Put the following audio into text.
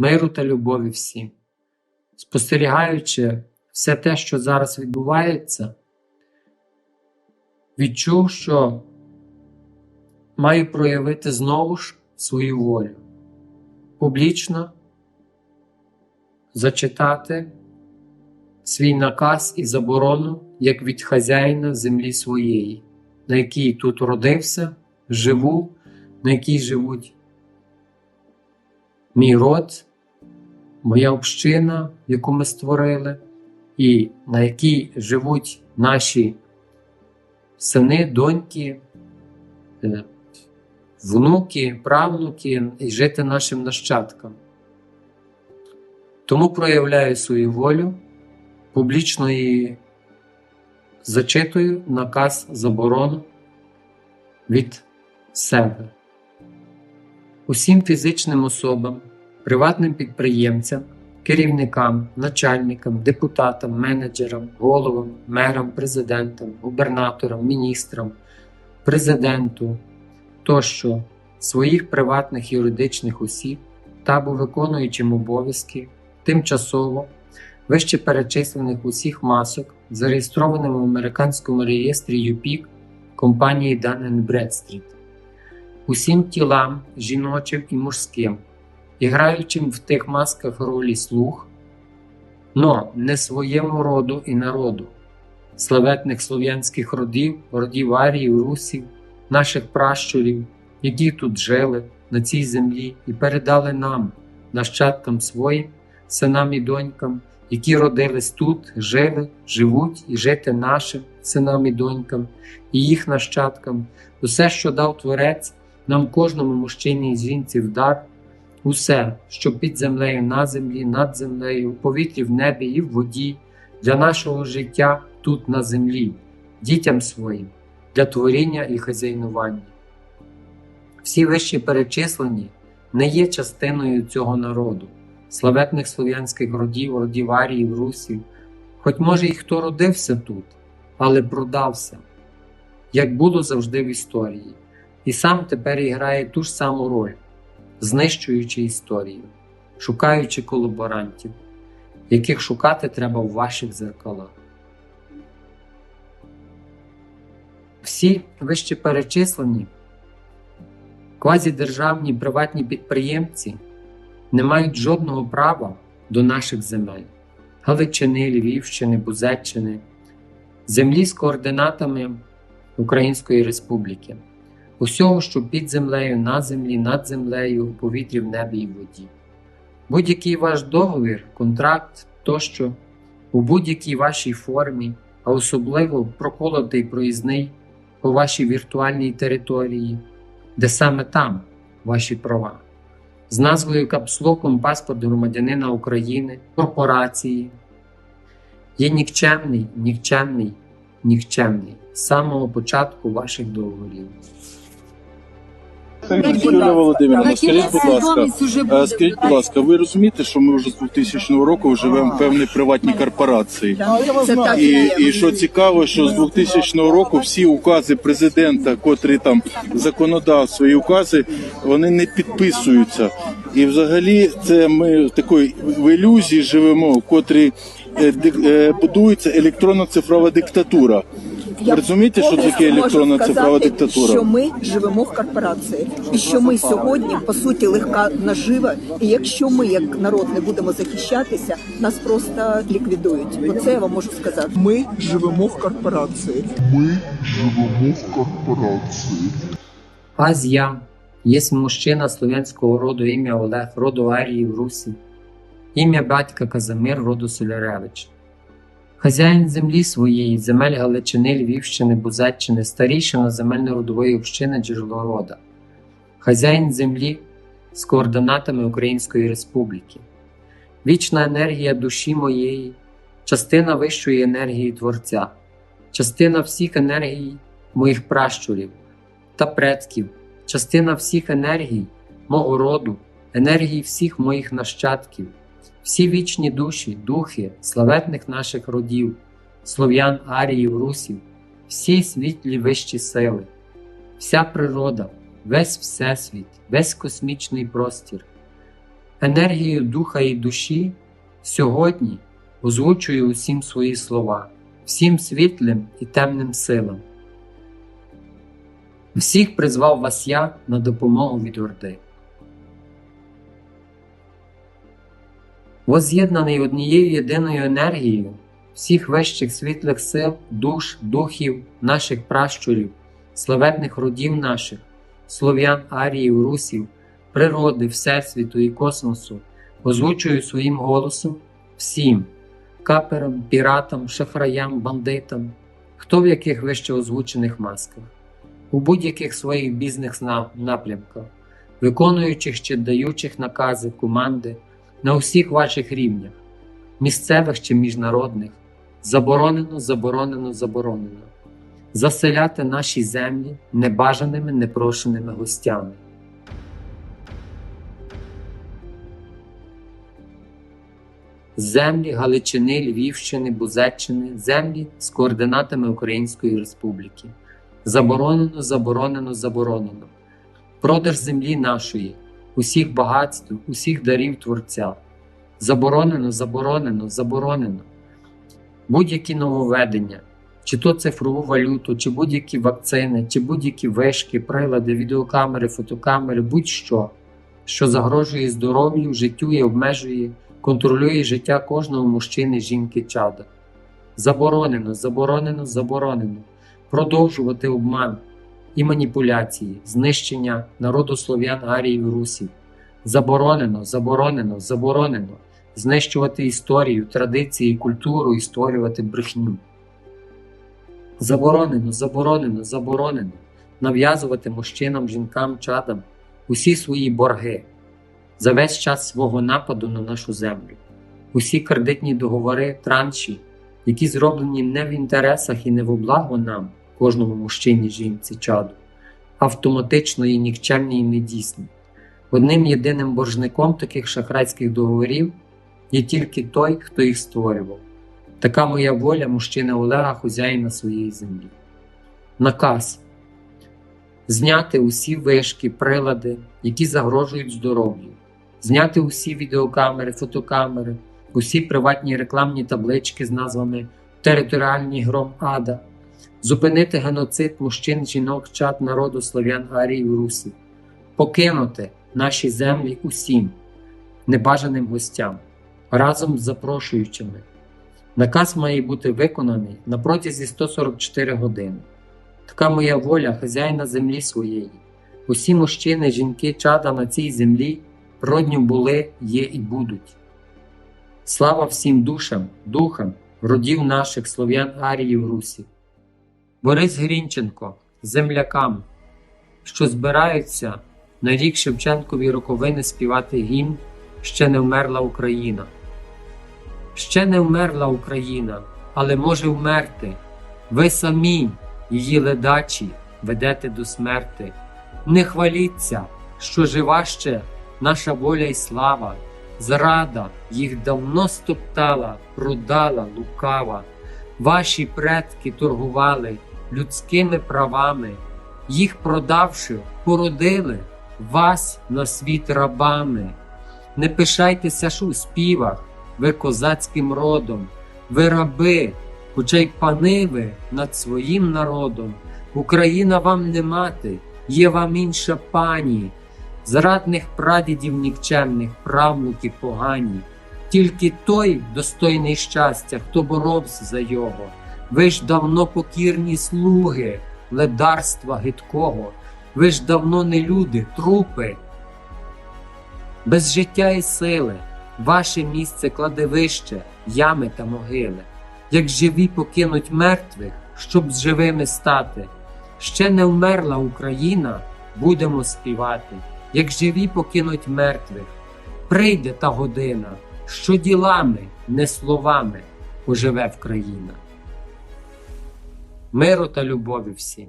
миру та любові всім. Спостерігаючи все те, що зараз відбувається, відчув, що маю проявити знову ж свою волю, публічно зачитати свій наказ і заборону як від хазяїна землі своєї, на якій тут родився, живу, на якій живуть мій род, моя община, яку ми створили, і на якій живуть наші сини, доньки, е, внуки, правнуки і жити нашим нащадкам. Тому проявляю свою волю, публічно її зачитую наказ заборону від себе. Усім фізичним особам, приватним підприємцям, керівникам, начальникам, депутатам, менеджерам, головам, мерам, президентам, губернаторам, міністрам, президенту тощо своїх приватних юридичних осіб та або виконуючим обов'язки тимчасово вище перечислених усіх масок, зареєстрованими в американському реєстрі UPIC компанії Dun Bradstreet, усім тілам жіночим і мужським, і граючим в тих масках ролі слуг, но не своєму роду і народу, славетних слов'янських родів, родів аріїв, русів, наших пращурів, які тут жили на цій землі і передали нам, нащадкам своїм, синам і донькам, які родились тут, жили, живуть і жити нашим синам і донькам, і їх нащадкам, усе, що дав Творець, нам кожному мужчині і жінці в дар, усе, що під землею на землі, над землею, у повітрі в небі і в воді, для нашого життя тут на землі, дітям своїм, для творіння і хазяйнування. Всі вищі перечислені не є частиною цього народу, славетних слов'янських родів, родів аріїв, русів, хоч може і хто родився тут, але продався, як було завжди в історії, і сам тепер і ту ж саму роль, знищуючи історію, шукаючи колаборантів, яких шукати треба в ваших зеркалах. Всі вище перечислені квазідержавні приватні підприємці не мають жодного права до наших земель Галичини, Львівщини, Бузеччини, землі з координатами Української Республіки, усього, що під землею, на землі, над землею, у повітрі, в небі і в воді. Будь-який ваш договір, контракт тощо у будь-якій вашій формі, а особливо проколотий проїзний по вашій віртуальній території, де саме там ваші права, з назвою капслоком паспорт громадянина України, корпорації, є нікчемний, нікчемний, нікчемний з самого початку ваших договорів. Юлія Володимирівна, скажіть, будь ласка, е, скажіть, будь ласка, ви розумієте, що ми вже з 2000 року живемо в певній приватній корпорації? І І, що цікаво, що з 2000 року всі укази президента, котрі там законодав свої укази, вони не підписуються. І взагалі це ми в такої в ілюзії живемо, в котрій е, е, будується електронна цифрова диктатура. Ви розумієте, що таке електронна можу цифрова диктатура? Що ми живемо в корпорації, і що ми сьогодні по суті легка нажива. І якщо ми, як народ, не будемо захищатися, нас просто ліквідують. Оце я вам можу сказати. Ми живемо в корпорації. живемо в корпорації. Аз я, єсть мужчина слов'янського роду ім'я Олег, роду Аріїв Русі, ім'я батька Казимир, роду Соляревич. Хазяїн землі своєї, земель Галичини, Львівщини, Бузеччини, старішина земельно-родової общини джерело рода, хазяїн землі з координатами Української Республіки, вічна енергія душі моєї, частина вищої енергії Творця, частина всіх енергій моїх пращурів та предків, частина всіх енергій мого роду, енергії всіх моїх нащадків, всі вічні душі, духи славетних наших родів, слов'ян, аріїв, русів, всі світлі вищі сили, вся природа, весь всесвіт, весь космічний простір, енергією духа і душі сьогодні озвучую усім свої слова, всім світлим і темним силам. Всіх призвав вас я на допомогу від Орди. Воз'єднаний однією єдиною енергією всіх вищих світлих сил, душ, духів, наших пращурів, славетних родів наших, слов'ян, аріїв, русів, природи, Всесвіту і космосу, озвучую своїм голосом всім каперам, піратам, шахраям, бандитам, хто в яких вище озвучених масках, у будь-яких своїх бізнес напрямках, виконуючих чи даючих накази, команди на усіх ваших рівнях, місцевих чи міжнародних, заборонено, заборонено, заборонено, заселяти наші землі небажаними, непрошеними гостями. Землі Галичини, Львівщини, Бузеччини, землі з координатами Української Республіки. Заборонено, заборонено, заборонено. Продаж землі нашої, усіх багатств, усіх дарів Творця. Заборонено, заборонено, заборонено. Будь-які нововведення, чи то цифрову валюту, чи будь-які вакцини, чи будь-які вишки, прилади, відеокамери, фотокамери, будь-що, що загрожує здоров'ю, життю і обмежує, контролює життя кожного мужчини, жінки, чада. Заборонено, заборонено, заборонено продовжувати обман і маніпуляції, знищення народу слов'ян, аріїв, русів. Заборонено, заборонено, заборонено знищувати історію, традиції, культуру і створювати брехню. Заборонено, заборонено, заборонено нав'язувати мужчинам, жінкам, чадам усі свої борги за весь час свого нападу на нашу землю, усі кредитні договори, транші, які зроблені не в інтересах і не в благо нам, кожному мужчині, жінці, чаду, автоматично і нікчемні і недійсні. Одним єдиним боржником таких шахрайських договорів є тільки той, хто їх створював. Така моя воля мужчини Олега, хозяїна своєї землі. Наказ зняти усі вишки, прилади, які загрожують здоров'ю, зняти усі відеокамери, фотокамери, усі приватні рекламні таблички з назвами Територіальний гром Ада, зупинити геноцид мужчин, жінок, чад народу слов'ян Арії Русі, покинути наші землі усім небажаним гостям разом з запрошуючими. Наказ має бути виконаний на протязі 144 години. Така моя воля хазяїна землі своєї. Усі мужчини, жінки, чада на цій землі родню були, є і будуть. Слава всім душам, духам, родів наших слов'ян Аріїв Русі. Борис Грінченко, землякам, що збираються на рік Шевченкові роковини співати гімн Ще не вмерла Україна. Ще не вмерла Україна, але може вмерти. Ви самі, її ледачі, ведете до смерти. Не хваліться, що жива ще наша воля й слава, зрада їх давно стоптала, продала лукава. Ваші предки торгували людськими правами, їх продавши, породили вас на світ рабами. Не пишайтеся ж у співах, ви козацьким родом, ви раби, хоча й пани ви над своїм народом. Україна вам не мати, є вам інша пані, зрадних прадідів нікчемних, правнуки погані. Тільки той достойний щастя, хто боровся за його. Ви ж давно покірні слуги, ледарства гидкого, ви ж давно не люди, трупи. Без життя і сили, ваше місце кладовище, ями та могили, як живі покинуть мертвих, щоб з живими стати. Ще не вмерла Україна, будемо співати, як живі покинуть мертвих. Прийде та година, що ділами, не словами оживе в країна. Миру та любові всім.